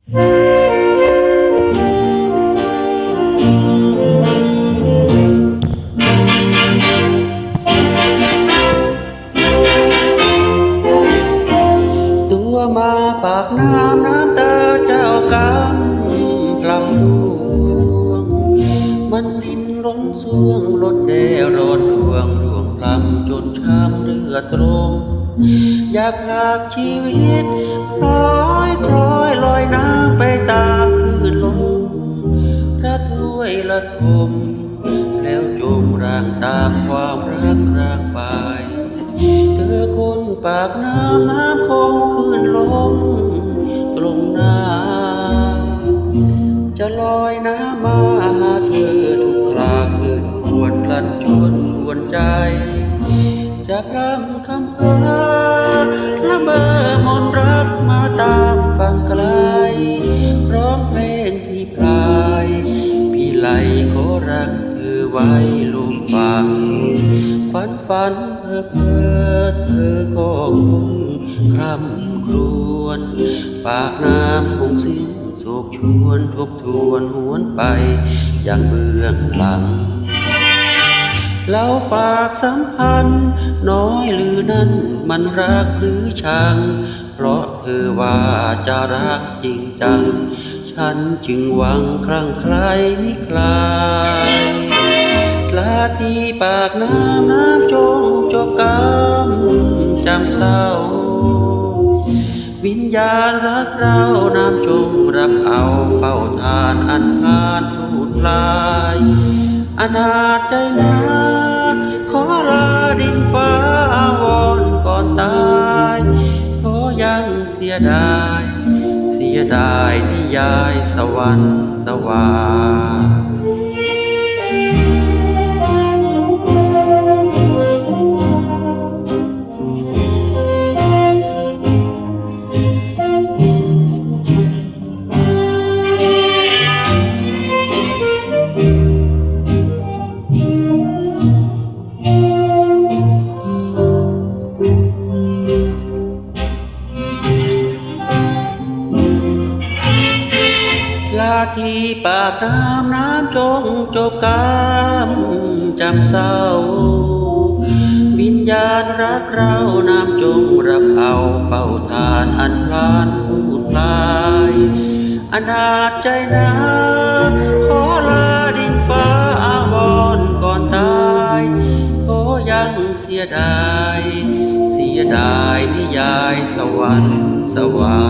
ตัวมาปากน้ำน้ำตาเจ้ากำพลำดวง มันดินร้นสวงรถแดร้อนดวงดวงพลำจนช้ำเรือตรง อยากหลากชีวิตลอย อยลอยน้ำไปตามคลื่นลมพระถ้วยละทมแล้วจมร่างตามความรักร่างไป เธอคนปากน้ำน้ำคงขึ้นลงตรงหน้า จะลอยน้ำมาหาเธอทุกคราคลื่นควรลันชวนกวนใจ จะพร่ำคำเพ้อละเมอมนต รักเธอไว้ลูกฟังฝันฝันเพ้อเพ้อเธอก็คงคร่ำครวญปากน้ำคงสิ้นโศกชวนทบทวนหวนไป อย่างเบื้องหลังเราฝากสัมพันธ์น้อยหรือนั้นมันรักหรือชัง เพราะเธอว่าจะรักจริงจัง ฉันจึงหวังครั้งใครมิคลา ที่ปากน้ำน้ำจงจบกรรมจำเศร้า วิญญาณรักเราน้ำจงรับเอาเฝ้าทานอันพานพูดลาย อนาจใจนาขอลาดินฟ้าอาวรก่อนตายโทยังเสียดาย เสียดายนิยายสวรรค์สว่าล ทีปากน้ำน้ำจงจบกรรมจำเศร้า วิญญาณรักเราน้ำจงรับเอาเฝ้าทานอันพลานพูดลายอนาจใจนาขอลาดินฟ้าอาวรก่อนตายโอยังเสียดาย เสียดายนิยายสวรรค์สวา